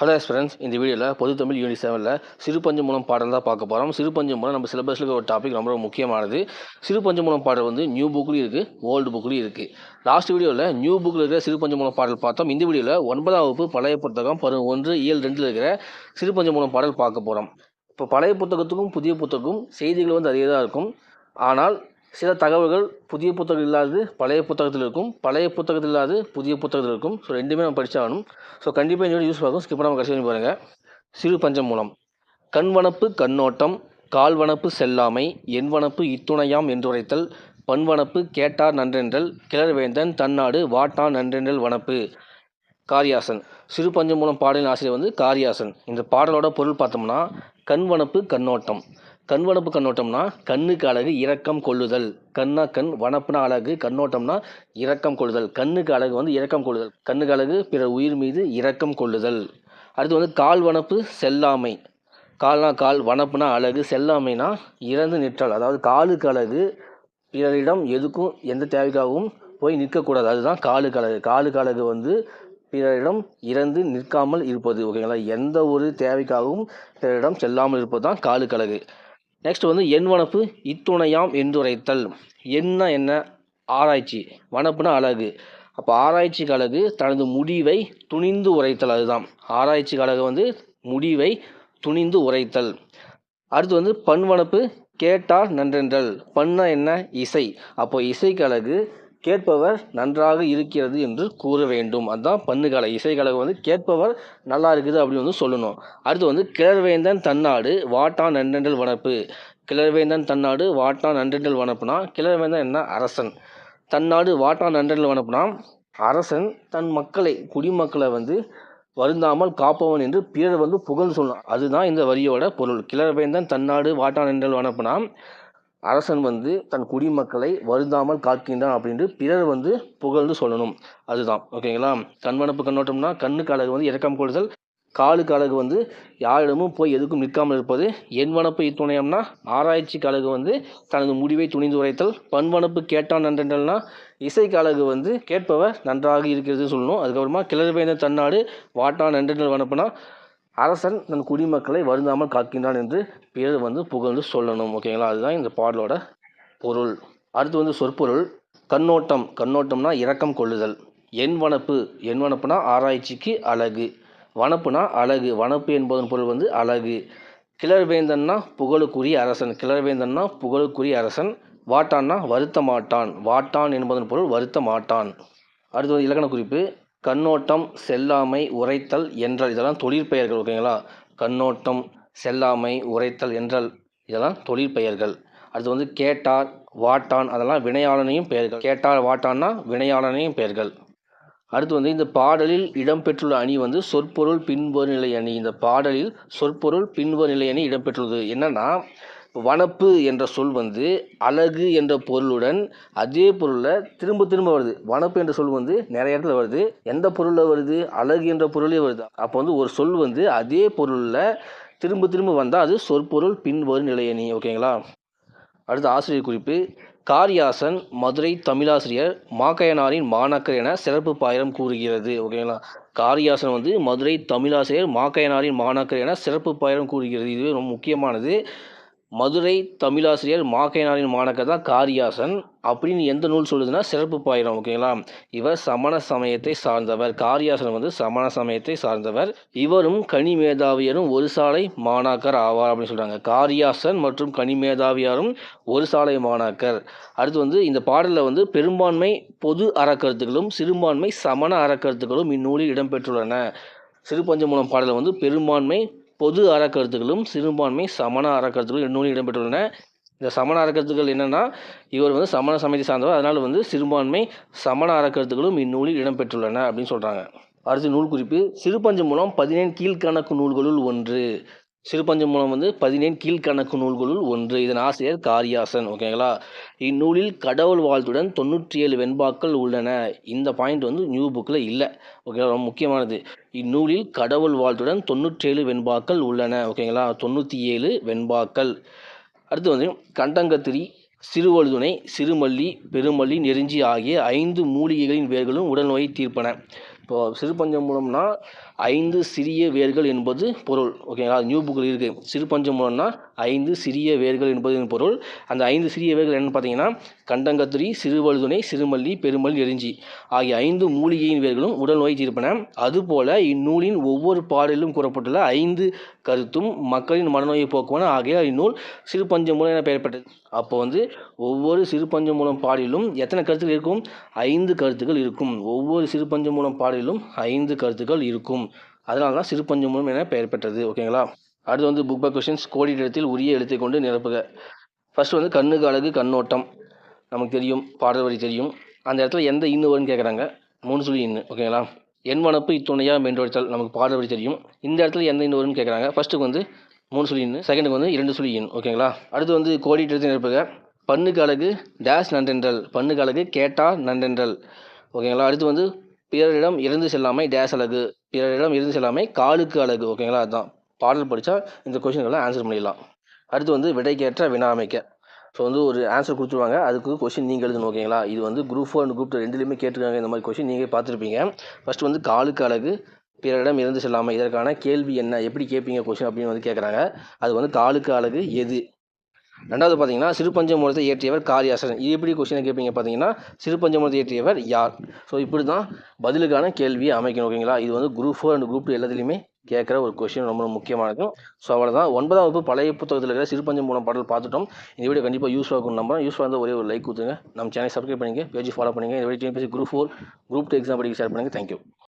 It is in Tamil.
ஹலோ ஃப்ரெண்ட்ஸ் இந்த வீடியோவில் பொது தமிழ் யூனிட் செவனில் சிறுபஞ்சு மூலம் பாடல் தான் பார்க்க போகிறோம் சிறுபஞ்சு மூலம் நம்ம சிலபஸில் ஒரு டாபிக் ரொம்ப முக்கியமானது. சிறுபஞ்சு மூலம் பாடல் வந்து நியூ புக்லேயும் இருக்குது ஓல்டு புக்லேயும் இருக்குது லாஸ்ட் வீடியோவில் நியூ புக்கில் இருக்கிற சிறுபஞ்சு மூலம் பாடல் பார்த்தோம். இந்த வீடியோவில் ஒன்பதாம் வகுப்பு பழைய புத்தகம் பரு ஒன்று இயல் ரெண்டில் இருக்கிற சிறுபஞ்சு மூலம் பாடல் பார்க்க போகிறோம் இப்போ பழைய புத்தகத்துக்கும் புதிய புத்தகம் செய்திகள் வந்து அதே தான் இருக்கும். ஆனால் சில தகவல்கள் புதிய புத்தகம் இல்லாதது பழைய புத்தகத்தில் இருக்கும். பழைய புத்தகத்தில் இல்லாது புதிய புத்தகத்தில் இருக்கும். ஸோ ரெண்டுமே நம்ம படித்தாகணும் ஸோ கண்டிப்பாக இந்த யூஸ் பார்க்கும் ஸ்கிப் பண்ணாமல் கடைசி பாருங்கள் சிறு பஞ்சம் மூலம். கண்வனப்பு கண்ணோட்டம் கால்வனப்பு செல்லாமை எண்வனப்பு இத்துணையாம் என்றுரைத்தல் பண்வனப்பு கேட்டார் நன்றென்றல் கிளர்வேந்தன் தன்னாடு வாட்டான் நன்றென்றல் வனப்பு. காரியாசன். சிறு பஞ்சம் மூலம் பாடலின் ஆசிரியர் வந்து காரியாசன். இந்த பாடலோட பொருள் பார்த்தோம்னா கண்வனப்பு கண்ணோட்டம். கண்வனப்பு கண்ணோட்டம்னா கண்ணுக்கு அழகு இரக்கம் கொள்ளுதல். கண்ணா கண் வனப்புனா அழகு கண்ணோட்டம்னா இரக்கம் கொள்ளுதல். கண்ணுக்கு அழகு வந்து இரக்கம் கொள்ளுதல். கண்ணுக்கு அழகு பிற உயிர் மீது இரக்கம் கொள்ளுதல். அடுத்து வந்து கால் வனப்பு செல்லாமை. கால்னா கால் வனப்புனா அழகு செல்லாமைனா இறந்து நிற்றல். அதாவது காலுக்கு அழகு பிறரிடம் எதுக்கும் எந்த தேவைக்காகவும் போய் நிற்கக்கூடாது. அதுதான் காலுக்கு அழகு. காலுக்கு அழகு வந்து பிறரிடம் இறந்து நிற்காமல் இருப்பது ஓகேங்களா? எந்த ஒரு தேவைக்காகவும் பிறரிடம் செல்லாமல் இருப்பது தான் காலுக்கழகு நெக்ஸ்ட் வந்து எண் வனப்பு இத்துணையாம் என்றுரைத்தல். என்ன என்ன? ஆராய்ச்சி. வனப்புனா அழகு. அப்போ ஆராய்ச்சிக்கு அழகு தனது முடிவை துணிந்து உரைத்தல் அதுதான். ஆராய்ச்சிக்கு கழகம் வந்து முடிவை துணிந்து உரைத்தல். அடுத்து வந்து பண்வனப்பு கேட்டார் நன்றென்றல். பண்ண என்ன? இசை. அப்போ இசைக்கழகு கேட்பவர் நன்றாக இருக்கிறது என்று கூற வேண்டும். அதுதான் பண்ணுகலை. இசைக்கழகு வந்து கேட்பவர் நல்லா இருக்குது அப்படின்னு வந்து சொல்லணும். அடுத்து வந்து கிழர்வேந்தன் தன்னாடு வாட்டான் நன்றெண்டல் வனப்பு. கிழர்வேந்தன் தன்னாடு வாட்டான் நன்றெண்டல் வனப்புனா கிழர்வேந்தன் என்ன? அரசன். தன்னாடு வாட்டான் நன்றெண்டல் வனப்புனா அரசன் தன் மக்களை குடிமக்களை வந்து வருந்தாமல் காப்பவன் என்று பிறர் வந்து புகழ்ந்து சொல்லணும் அதுதான் இந்த வரியோட பொருள். கிளர்வேந்தன் தன்னாடு வாட்டான் என்றல் வனப்புனா அரசன் வந்து தன் குடிமக்களை வருந்தாமல் காக்கின்றான் அப்படின்ட்டு பிறர் வந்து புகழ்ந்து சொல்லணும். அதுதான். ஓகேங்களா? கண்வனப்பு கண்ணோட்டம்னா கண்ணுக்கு அழகு வந்து இறக்கம் கொள்ளுதல். காலுக்கு அழகு வந்து யாரிடமும் போய் எதுக்கும் நிற்காமல் இருப்பது. என்வனப்பு இத்துணையம்னா ஆராய்ச்சிக்கு அழகு வந்து தனது முடிவை துணிந்து உரைத்தல். பண்வனப்பு கேட்டான் நன்றென்றல்னா இசைக்கு அழகு வந்து கேட்பவர் நன்றாக இருக்கிறது சொல்லணும். அதுக்கப்புறமா கிளறுவேந்த தன்னாடு வாட்டான் நன்றென்றல் வனப்புனா அரசன் தன் குடிமக்களை வருந்தாமல் காக்கின்றான் என்று பேர் வந்து புகழ்ந்து சொல்லணும் ஓகேங்களா? அதுதான் இந்த பாடலோட பொருள். அடுத்து வந்து சொற்பொருள். கண்ணோட்டம். கண்ணோட்டம்னா இரக்கம் கொள்ளுதல். என் வனப்பு. என் வனப்புனா ஆராய்ச்சிக்கு அழகு. வனப்புனா அழகு. வனப்பு என்பதன் பொருள் வந்து அழகு. கிளர்வேந்தன்னா புகழுக்குரிய அரசன். கிளர்வேந்தன்னா புகழுக்குரிய அரசன். வாட்டான்னா வருத்த மாட்டான் வாட்டான் என்பதன் பொருள் வருத்த மாட்டான் அடுத்து வந்து இலக்கண குறிப்பு. கண்ணோட்டம் செல்லாமை உரைத்தல் என்றல் இதெல்லாம் தொழிற்பெயர்கள் ஓகேங்களா கண்ணோட்டம் செல்லாமை உரைத்தல் என்றல் இதெல்லாம் தொழிற்பெயர்கள் அடுத்து வந்து கேட்டார் வாட்டான் அதெல்லாம் வினையாளனையும் பெயர்கள். கேட்டார் வாட்டான்னா வினையாளனையும் பெயர்கள். அடுத்து வந்து இந்த பாடலில் இடம்பெற்றுள்ள அணி வந்து சொற்பொருள் பின்வரு நிலை அணி. இந்த பாடலில் சொற்பொருள் பின்வரு நிலை அணி இடம்பெற்றுள்ளது. என்னன்னா வனப்பு என்ற சொல் வந்து அழகு என்ற பொருளுடன் அதே பொருளில் திரும்ப திரும்ப வருது. வனப்பு என்ற சொல் வந்து நிறைய இடத்துல வருது. எந்த பொருளில் வருது? அழகு என்ற பொருளே வருது. அப்போ வந்து ஒரு சொல் வந்து அதே பொருளில் திரும்ப திரும்ப வந்தால் அது சொற்பொருள் பின்வரும் நிலையணி ஓகேங்களா அடுத்து ஆசிரியர் குறிப்பு. காரியாசன் மதுரை தமிழாசிரியர் மாக்கையனாரின் மாணாக்கர் என சிறப்பு பாயிரம் கூறுகிறது. ஓகேங்களா காரியாசன் வந்து மதுரை தமிழாசிரியர் மாக்கையனாரின் மாணாக்கர் என சிறப்பு பாயிரம் கூறுகிறது. இது ரொம்ப முக்கியமானது. மதுரை தமிழாசிரியர் மாக்கையனாரின் மாணக்கர் தான் காரியாசன் அப்படின்னு எந்த நூல் சொல்லுதுன்னா சிறப்பு பாயிரம் ஓகேங்களா? இவர் சமண சமயத்தை சார்ந்தவர். காரியாசன் வந்து சமண சமயத்தை சார்ந்தவர். இவரும் கனிமேதாவியரும் ஒரு சாலை மாணாக்கர் ஆவார் அப்படின்னு சொல்கிறாங்க காரியாசன் மற்றும் கனிமேதாவியாரும் ஒரு சாலை மாணாக்கர். அடுத்து வந்து இந்த பாடலில் வந்து பெரும்பான்மை பொது அறக்கருத்துக்களும் சிறுபான்மை சமண அறக்கருத்துக்களும் இந்நூலில் இடம்பெற்றுள்ளன. சிறுபஞ்சமூலம் பாடலில் வந்து பெரும்பான்மை பொது அறக்கருத்துகளும் சிறுபான்மை சமண அறக்கருத்துகளும் இந்நூலில் இடம்பெற்றுள்ளன. இந்த சமண அறக்கருத்துக்கள் என்னென்னா இவர் வந்து சமண சமயத்தை சார்ந்தவர். அதனால் வந்து சிறுபான்மை சமண அறக்கருத்துக்களும் இந்நூலில் இடம்பெற்றுள்ளன அப்படின்னு சொல்கிறாங்க அடுத்து நூல் குறிப்பு. சிறுபஞ்சம் மூலம் பதினேழு கீழ்கணக்கு நூல்களுள் ஒன்று. சிறுபஞ்சம் மூலம் வந்து பதினேழு கீழ்கணக்கு நூல்களுள் ஒன்று. இதன் ஆசிரியர் காரியாசன் ஓகேங்களா? இந்நூலில் கடவுள் வாழ்த்துடன் தொண்ணூற்றி ஏழு வெண்பாக்கள் உள்ளன. இந்த பாயிண்ட் வந்து நியூ புக்கில் இல்லை. ஓகேங்களா? ரொம்ப முக்கியமானது. இந்நூலில் கடவுள் வாழ்த்துடன் தொண்ணூற்றேழு வெண்பாக்கள் உள்ளன. ஓகேங்களா? தொண்ணூற்றி ஏழு வெண்பாக்கள். அடுத்து வந்து கண்டங்கத்திரி சிறுவழுதுணை சிறுமல்லி பெருமல்லி நெருஞ்சி ஆகிய ஐந்து மூலிகைகளின் வேர்களும் உடல் நோயை தீர்ப்பன. இப்போ சிறுபஞ்சம் மூலம்னா ஐந்து சிறிய வேர்கள் என்பது பொருள். ஓகேங்களா நியூ புக்கில் இருக்குது சிறுபஞ்சம் மூலம்னா ஐந்து சிறிய வேர்கள் என்பது பொருள். அந்த ஐந்து சிறிய வேர்கள் என்னன்னு பார்த்தீங்கன்னா கண்டங்கத்திரி சிறுவழுதுணை சிறுமல்லி பெருமல்லி எரிஞ்சி ஆகிய ஐந்து மூலிகையின் வேர்களும் உடல் நோய் தீர்ப்பன. அதுபோல இந்நூலின் ஒவ்வொரு பாடலிலும் கூறப்பட்டுள்ள ஐந்து கருத்தும் மக்களின் மனநோயை போக்குவன. ஆகிய இந்நூல் சிறுபஞ்ச மூலம் என பெயர்பட்டது. அப்போ வந்து ஒவ்வொரு சிறுபஞ்ச மூலம் பாடலிலும் எத்தனை கருத்துக்கள் இருக்கும்? ஐந்து கருத்துக்கள் இருக்கும். ஒவ்வொரு சிறுபஞ்ச மூலம் பாடலிலும் ஐந்து கருத்துக்கள் இருக்கும். அதனால தான் சிறுபஞ்சமூலம் என பெயர் பெற்றது. ஓகேங்களா? அடுத்து வந்து புக் பை கொஷின்ஸ் கோடிடத்தில் உரிய எழுத்தை கொண்டு நிரப்புக. ஃபர்ஸ்ட் வந்து கண்ணுக்கு அழகு கண்ணோட்டம். நமக்கு தெரியும் பாடல் வரி தெரியும். அந்த இடத்துல எந்த இன்னு வரும்னு கேட்குறாங்க மூணு சொல்லி இன்னு. ஓகேங்களா? என் வனப்பு இத்துணையாக மென்றொழித்தல் நமக்கு பாடல் வரி தெரியும். இந்த இடத்துல எந்த இன்னு வரும்னு கேட்குறாங்க ஃபர்ஸ்ட்டுக்கு வந்து மூணு சொல்லி இன்னு. செகண்டுக்கு வந்து இரண்டு சொல்லி இன் ஓகேங்களா? அடுத்து வந்து கோடிட்டு நிரப்புக. பண்ணுக்கு அழகு டேஷ் நன்றென்றல். பண்ணுக்கு அழகு கேட்டா நன்றென்றல். ஓகேங்களா? அடுத்து வந்து பிறரிடம் இருந்து செல்லாமை டேஸ் அழகு பிறரிடம் இருந்து செல்லாமை காலுக்கு அழகு ஓகேங்களா அதுதான் பாடல் படித்தா இந்த கொஷின்கெல்லாம் ஆன்சர் பண்ணிடலாம். அடுத்து வந்து விடைக்கேற்ற வினா அமைக்க ஸோ வந்து ஒரு ஆன்சர் கொடுத்துருவாங்க. அதுக்கு கொஷின் நீங்கள் எழுதணும் ஓகேங்களா இது வந்து group four and group two ரெண்டுலேயுமே கேட்டிருக்காங்க. இந்த மாதிரி கொஷின் நீங்கள் பார்த்துருப்பீங்க. ஃபர்ஸ்ட் வந்து காலுக்கு அழகு பிறரிடம் இருந்து செல்லாமல் இதற்கான கேள்வி என்ன? எப்படி கேட்பீங்க கொஷின் அப்படின்னு வந்து கேட்குறாங்க. அது வந்து காலுக்கு அழகு எது? ரெண்டாவது பார்த்தீங்கன்னா சிறுபஞ்ச மூலத்தை இயற்றியவர் காரியாசன் இது எப்படி கொஸ்டினை கேட்பீங்க பார்த்தீங்கன்னா சிறுபஞ்ச மூலத்தை இயற்றியவர் யார்? ஸோ இப்படி தான் பதிலுக்கான கேள்வியை அமைக்கணும் ஓகேங்களா இது வந்து group four and group two எல்லாத்துலேயுமே கேட்குற ஒரு கொஷின் ரொம்ப முக்கியமானதும் ஸோ அவ்வளோதான் ஒன்பதாம் வகுப்பு பழைய புத்தகத்தில் இருக்கிற சிறுபஞ்ச மூலம் பாடல் பார்த்துட்டோம். இந்த வீடியோ கண்டிப்பாக யூஸ்ஃபுல்லாக இருக்கும் நம்பர் யூஸ்ஃபுல்லாக இருந்தால் ஒரே ஒரு லைக் கொடுத்துங்க நம்ம சேனல் சப்ஸ்கிரைப் பண்ணிங்க பேஜ் ஃபாலோ பண்ணுங்கள் இந்த video group four group two exam படிக்க ஷேர் பண்ணுங்கள் தேங்க்யூ